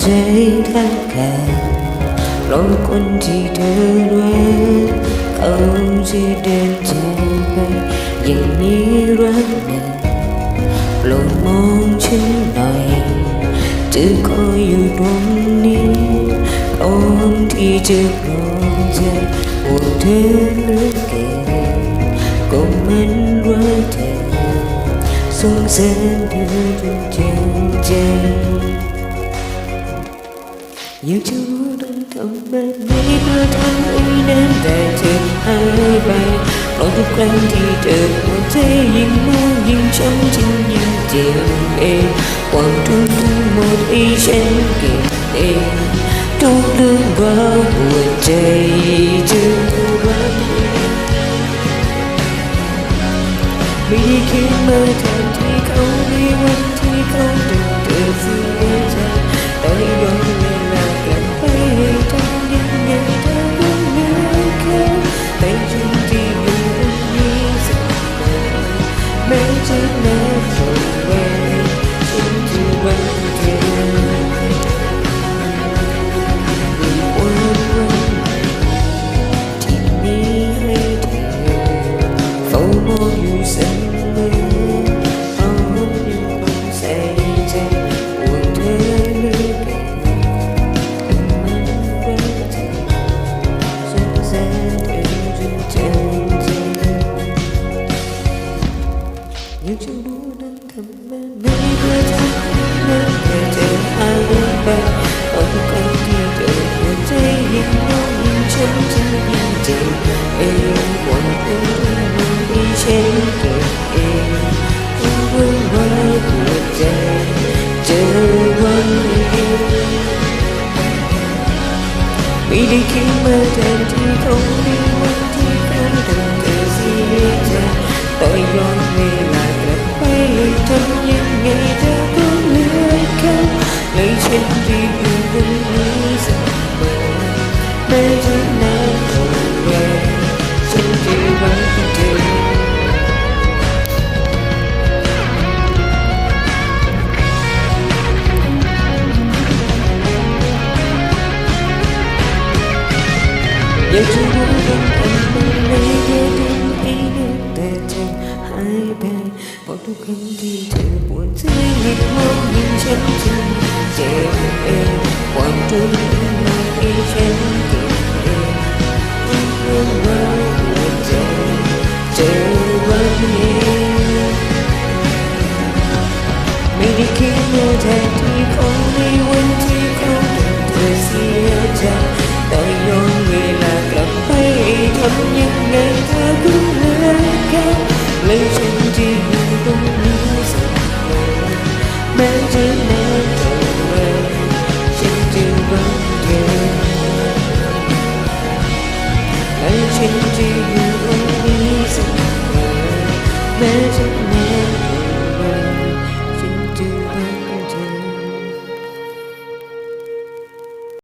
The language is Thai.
ใจทักขาดเพราคนที่เธอรักเขาจะเดินจากไปอย่างนี้รักหนึ่งโปรดมองฉันหน่อยจะคอ ยอยู่ตรงนี้พร้อมที่จะปลอบใจห่วงเธอเหลือเกินก็มันรักเธอสงสารเธอจนเจ็บใจอยากจะรู้ต้องทำแบบนี้เพื่อทำให้นั้นแต่เธอหายไปเพราะทุกครั้งที่เธอหัวใจยิ่งมองยิ่งช้ำจึงยิ่ง you eh want to do motivation eh to do what we did จึงยิ่งเองความเป็นที่ฉันเก็บเองทุกเรื่องราวหัวใจเจอวันนี้ไม่ได้คิดมาแทนที่เขาในวันที่เขาทำเธอเสียใจแต่ย้อนเวลากลับไปทำยังไงเธอก็เหลือเขาในฉันที่อยู่ตรงนี้เสมอแม้จะนานเท่า อยากจะรู้ต้องทำอะไรเพื่อทำให้นึกแต่เธอหายไปเพราะทุกครั้งที่เธอปวดใจยิ่งมองยิ่งช้ำจึงเจ็บเองความทุกข์ที่ฉันเก็บเองเรื่องราวหัวใจเจอวันนี้ไม่ได้คิดว่าเขา ทำยังไงเธอก็เหลือแค่เลย